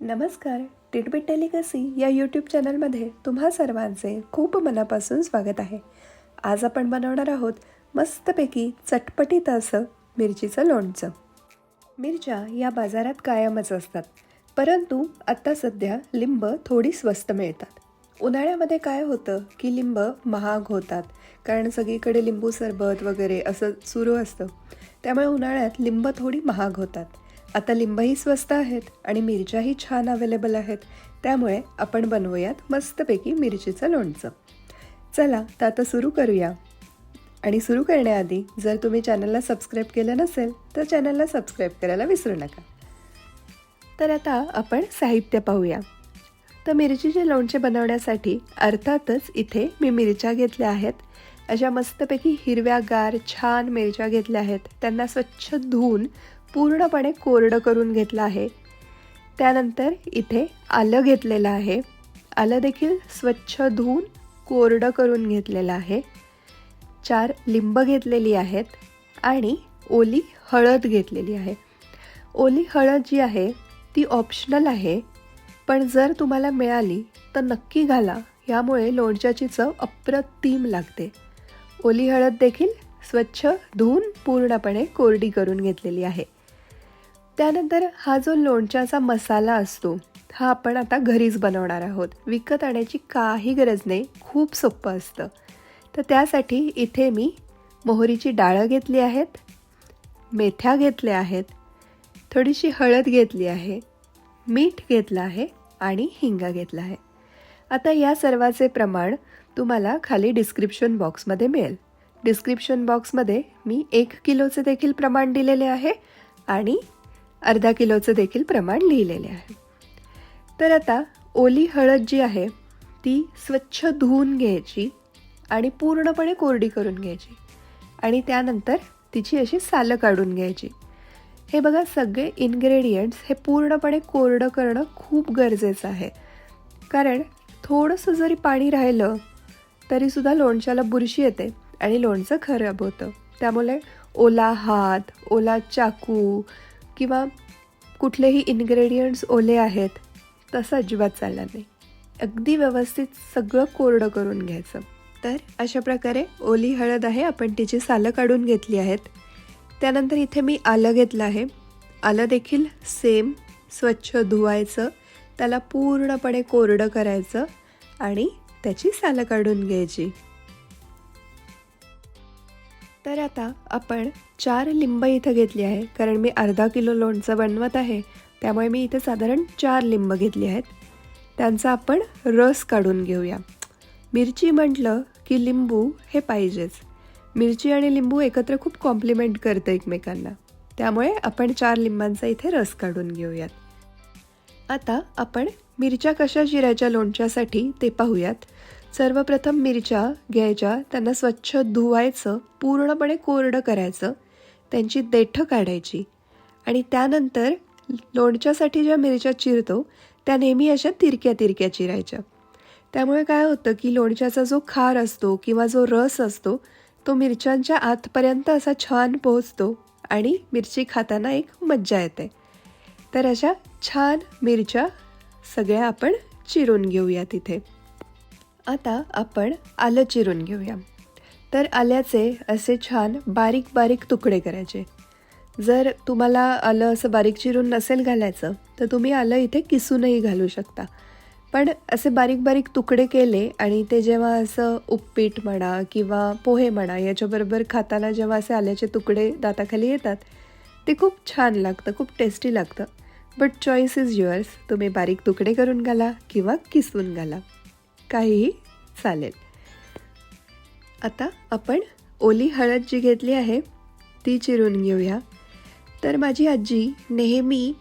नमस्कार टिटबिट टेलिकसी या यूट्यूब चॅनलमध्ये तुम्हा सर्वांचे खूप मनापासून स्वागत आहे. आज आपण बनवणार आहोत मस्तपैकी चटपटीत असं मिरचीचं लोणचं. मिरच्या या बाजारात कायमच असतात परंतु आत्ता सध्या लिंब थोडी स्वस्त मिळतात. उन्हाळ्यामध्ये काय होतं की लिंब महाग होतात कारण सगळीकडे लिंबू सरबत वगैरे असं सुरू असतं. त्यामुळे उन्हाळ्यात लिंब थोडी महाग होतात. आता लिंबही स्वस्त आहेत आणि मिरच्याही छान अवेलेबल आहेत. त्यामुळे आपण बनवूयात मस्तपैकी मिरचीचं लोणचं. चला तर आता सुरू करूया. आणि सुरू करण्याआधी जर तुम्ही चॅनलला सबस्क्राईब केलं नसेल तर चॅनलला सबस्क्राईब करायला विसरू नका. तर आता आपण साहित्य पाहूया. तर मिरचीचे लोणचे बनवण्यासाठी अर्थातच इथे मी मिरच्या घेतल्या आहेत. अशा मस्तपैकी हिरव्यागार छान मिरच्या घेतल्या आहेत. त्यांना स्वच्छ धुवून पूर्णपणे कोरडं करून घेतलं आहे. त्यानंतर इथे आलं घेतलेलं आहे. आलं देखील स्वच्छ धुवून कोरडं करून घेतलेलं आहे. चार लिंब घेतलेली आहेत आणि ओली हळद घेतलेली आहे. ओली हळद जी आहे ती ऑप्शनल आहे पण जर तुम्हाला मिळाली तर नक्की घाला. यामुळे लोणच्याची चव अप्रतिम लागते. ओली हळद देखील स्वच्छ धुवून पूर्णपणे कोरडी करून घेतलेली आहे. त्यानंतर हा जो लोणच्याचा मसाला असतो हा आपण आता घरीच बनवणार आहोत. विकत आणायची काही गरज नाही खूप सोपं असतं. तर त्यासाठी इथे मी मोहरीची डाळं घेतली आहेत मेथ्या घेतल्या आहेत थोडीशी हळद घेतली आहे मीठ घेतलं आहे आणि हिंगा घेतला आहे. आता या सर्वाचे प्रमाण तुम्हाला खाली डिस्क्रिप्शन बॉक्समध्ये मिळेल. डिस्क्रिप्शन बॉक्समध्ये मी एक किलोचे देखील प्रमाण दिलेले आहे आणि अर्धा किलोचं देखील प्रमाण लिहिलेले आहे. तर आता ओली हळद जी आहे ती स्वच्छ धुवून घ्यायची आणि पूर्णपणे कोरडी करून घ्यायची. आणि त्यानंतर तिची अशी सालं काढून घ्यायची. हे बघा सगळे इन्ग्रेडियंट्स हे पूर्णपणे कोरडं करणं खूप गरजेचं आहे. कारण थोडंसं जरी पाणी राहिलं तरीसुद्धा लोणच्याला बुरशी येते आणि लोणचं खराब होतं. त्यामुळे ओला हात ओला चाकू किंवा कुठलेही इन्ग्रेडियंट्स ओले आहेत तसं अजिबात चालणार नाही. अगदी व्यवस्थित सगळं कोरडं करून घ्यायचं. तर अशा प्रकारे ओली हळद आहे आपण तिची सालं काढून घेतली आहेत. त्यानंतर इथे मी आलं घेतलं आहे. आलं देखील सेम स्वच्छ धुवायचं त्याला पूर्णपणे कोरडं करायचं आणि त्याची सालं काढून घ्यायची. तर आता आपण चार लिंब इथं घेतली आहे. कारण मी अर्धा किलो लोणचं बनवत आहे. त्यामुळे मी इथं साधारण चार लिंब घेतली आहेत. त्यांचा आपण रस काढून घेऊया. मिरची म्हटलं की लिंबू हे पाहिजेच. मिरची आणि लिंबू एकत्र खूप कॉम्प्लिमेंट करतं एकमेकांना. त्यामुळे आपण चार लिंबांचा इथे रस काढून घेऊयात. आता आपण मिरच्या कशा जिऱ्याच्या लोणच्यासाठी ते पाहूयात. सर्वप्रथम मिरच्या घ्यायच्या त्यांना स्वच्छ धुवायचं पूर्णपणे कोरडं करायचं त्यांची देठं काढायची. आणि त्यानंतर लोणच्यासाठी ज्या मिरच्या चिरतो त्या नेहमी अशा तिरक्या तिरक्या चिरायच्या. त्यामुळे काय होतं की लोणच्याचा जो खार असतो किंवा जो रस असतो तो मिरच्यांच्या आतपर्यंत असा छान पोहोचतो आणि मिरची खाताना एक मज्जा येते. तर अशा छान मिरच्या सगळ्या आपण चिरून घेऊया तिथे. आता आपण आलं चिरून घेऊया. तर आल्याचे असे छान बारीक बारीक तुकडे करायचे. जर तुम्हाला आलं असं बारीक चिरून नसेल घालायचं तर तुम्ही आलं इथे किसूनही घालू शकता. पण असे बारीक बारीक तुकडे केले आणि ते जेव्हा असं उपपीठ म्हणा किंवा पोहे म्हणा याच्याबरोबर खाताना जेव्हा असे आल्याचे तुकडे दाताखाली येतात ते खूप छान लागतं खूप टेस्टी लागतं. बट चॉईस इज युअर्स तुम्ही बारीक तुकडे करून घाला किंवा किसून घाला. काहीही चालेल. आता आपण ओली हळद जी घेतली आहे ती चिरून घेऊया. तर माझी आजी नेहमी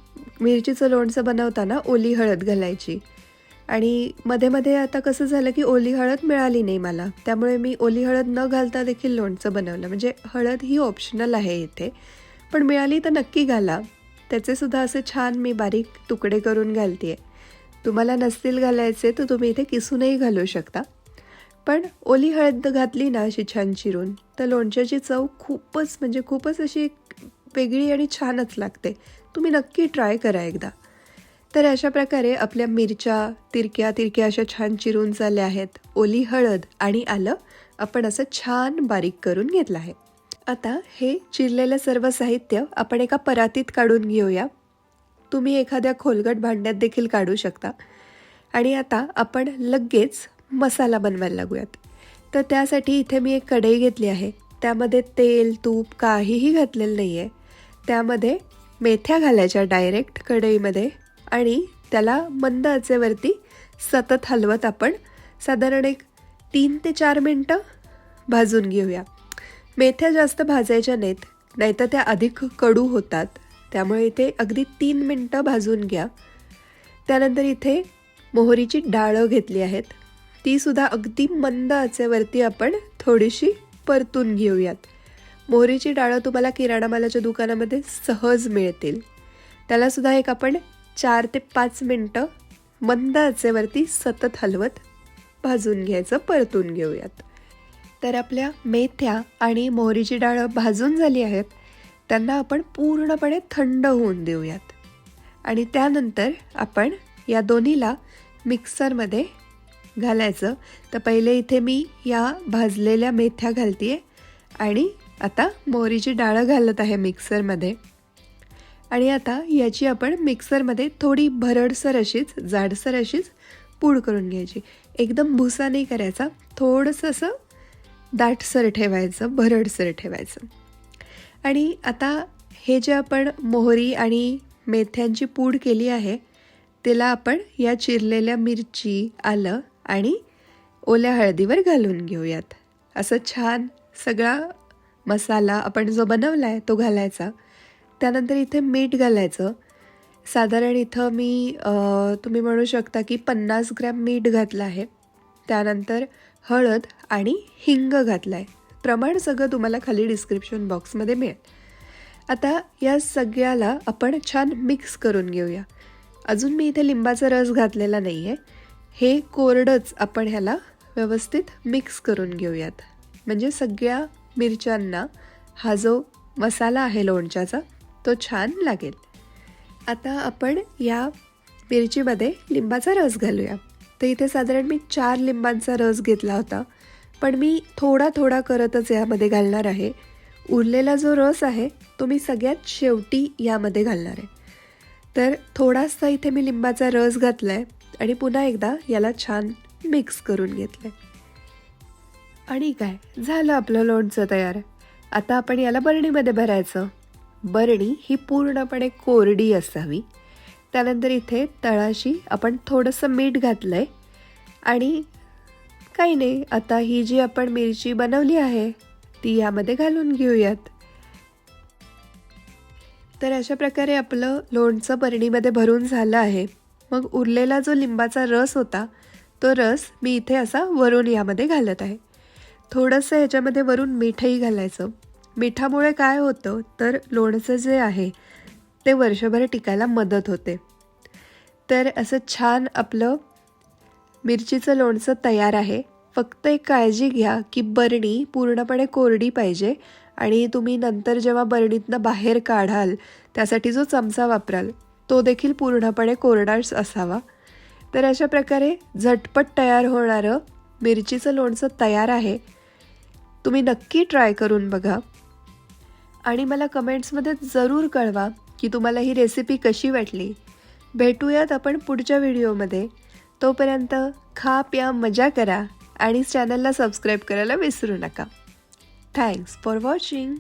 मिरचीचं लोणचं बनवताना ओली हळद घालायची. आणि मध्ये मध्ये आता कसं झालं की ओली हळद मिळाली नाही मला. त्यामुळे मी ओली हळद न घालता देखील लोणचं बनवलं. म्हणजे हळद ही ऑप्शनल आहे इथे. पण मिळाली तर नक्की घाला. त्याचेसुद्धा असे छान मी बारीक तुकडे करून घालते आहे तुम्हाला नसतील घालायचे तर तुम्ही इथे किसूनही घालू शकता. पण ओली हळद घातली ना अशी छान चिरून तर लोणच्याची चव खूपच म्हणजे खूपच अशी एक वेगळी आणि छानच लागते. तुम्ही नक्की ट्राय करा एकदा. तर अशा प्रकारे आपल्या मिरच्या तिरक्या तिरक्या अशा छान चिरून झाल्या आहेत. ओली हळद आणि आलं आपण असं छान बारीक करून घेतलं आहे. आता हे चिरलेलं सर्व साहित्य आपण एका परातीत काढून घेऊया. तुम्ही एखाद्या खोलगट भांड्यात देखील काढू शकता. आणि आता आपण लगेच मसाला बनवायला लागूयात. तर त्यासाठी इथे मी एक कढई घेतली आहे. त्यामध्ये तेल तूप काहीही घातलेलं नाही आहे त्यामध्ये मेथ्या घालायच्या डायरेक्ट कढईमध्ये आणि त्याला मंद आचेवरती सतत हलवत आपण साधारण एक तीन ते चार मिनटं भाजून घेऊया. मेथ्या जास्त भाजायच्या नाहीत नाहीतर त्या अधिक कडू होतात. त्यामुळे इथे अगदी तीन मिनटं भाजून घ्या. त्यानंतर इथे मोहरीची डाळं घेतली आहेत. तीसुद्धा अगदी मंद आचेवरती आपण थोडीशी परतून घेऊयात. मोहरीची डाळं तुम्हाला किराणा मालाच्या दुकानामध्ये सहज मिळतील. त्यालासुद्धा एक आपण चार ते पाच मिनटं मंद आचेवरती सतत हलवत भाजून घ्यायचं परतून घेऊयात. तर आपल्या मेथ्या आणि मोहरीची डाळं भाजून झाली आहेत. त्यांना आपण पूर्णपणे थंड होऊन देऊयात. आणि त्यानंतर आपण या दोन्हीला मिक्सरमध्ये घालायचं. तर पहिले इथे मी या भाजलेल्या मेथ्या घालते आणि आता मोहरीची डाळं घालत आहे मिक्सरमध्ये. आणि आता याची आपण मिक्सरमध्ये थोडी भरडसर अशीच जाडसर अशीच पूड करून घ्यायची. एकदम भुसा नाही करायचा. थोडंसं असं दाटसर ठेवायचं भरडसर ठेवायचं. आणि आता हे जे आपण मोहरी आणि मेथ्यांची पूड केली आहे तिला आपण या चिरलेल्या मिरची आलं आणि ओल्या हळदीवर घालून घेऊयात. असं छान सगळा मसाला आपण जो बनवला आहे तो घालायचा. त्यानंतर इथे मीठ घालायचं. साधारण इथं मी तुम्ही म्हणू शकता की पन्नास ग्रॅम मीठ घातलं आहे. त्यानंतर हळद आणि हिंग घातलं आहे प्रमाण सगळं तुम्हाला खाली डिस्क्रिप्शन बॉक्समध्ये मिळेल. आता या सगळ्याला आपण छान मिक्स करून घेऊया. अजून मी इथे लिंबाचा रस घातलेला नाही आहे हे कोरडंच आपण ह्याला व्यवस्थित मिक्स करून घेऊयात. म्हणजे सगळ्या मिरच्यांना हा जो मसाला आहे लोणच्याचा तो छान लागेल. आता आपण या मिरचीमध्ये लिंबाचा रस घालूया. तर इथे साधारण मी चार लिंबांचा रस घेतला होता. पण मी थोडा थोडा करतच यामध्ये घालणार आहे. उरलेला जो रस आहे तो मी सगळ्यात शेवटी यामध्ये घालणार आहे. तर थोडासा इथे मी लिंबाचा रस घातला आहे आणि पुन्हा एकदा याला छान मिक्स करून घेतलं आहे आणि काय? झालं आपलं लोणचं तयार. आता आपण याला बरणीमध्ये भरायचं. बरणी ही पूर्णपणे कोरडी असावी. त्यानंतर इथे तळाशी आपण थोडंसं मीठ घातलं आहे आणि काही नाही आता ही जी आपण मिरची बनवली आहे ती यामध्ये घालून घेऊयात. तर अशा प्रकारे आपलं लोणचं बरणीमध्ये भरून झालं आहे. मग उरलेला जो लिंबाचा रस होता तो रस मी इथे असा वरून यामध्ये घालत आहे. थोडंसं ह्याच्यामध्ये वरून मीठही घालायचं. मिठामुळे काय होतं तर लोणचं जे आहे ते वर्षभर टिकायला मदत होते. तर असं छान आपलं मिरचीचं लोणचं तयार आहे. फक्त एक काळजी घ्या की बरणी पूर्णपणे कोरडी पाहिजे आणि तुम्ही नंतर जेव्हा बरणीतनं बाहेर काढाल त्यासाठी जो चमचा वापराल तो देखील पूर्णपणे कोरडाच असावा. तर अशा प्रकारे झटपट तयार होणारं मिरचीचं लोणचं तयार आहे. तुम्ही नक्की ट्राय करून बघा. आणि मला कमेंट्समध्ये जरूर कळवा की तुम्हाला ही रेसिपी कशी वाटली. भेटूयात आपण पुढच्या व्हिडिओमध्ये. तोपर्यंत खा प्या मजा करा आणि चॅनलला सबस्क्राईब करायला विसरू नका. Thanks for watching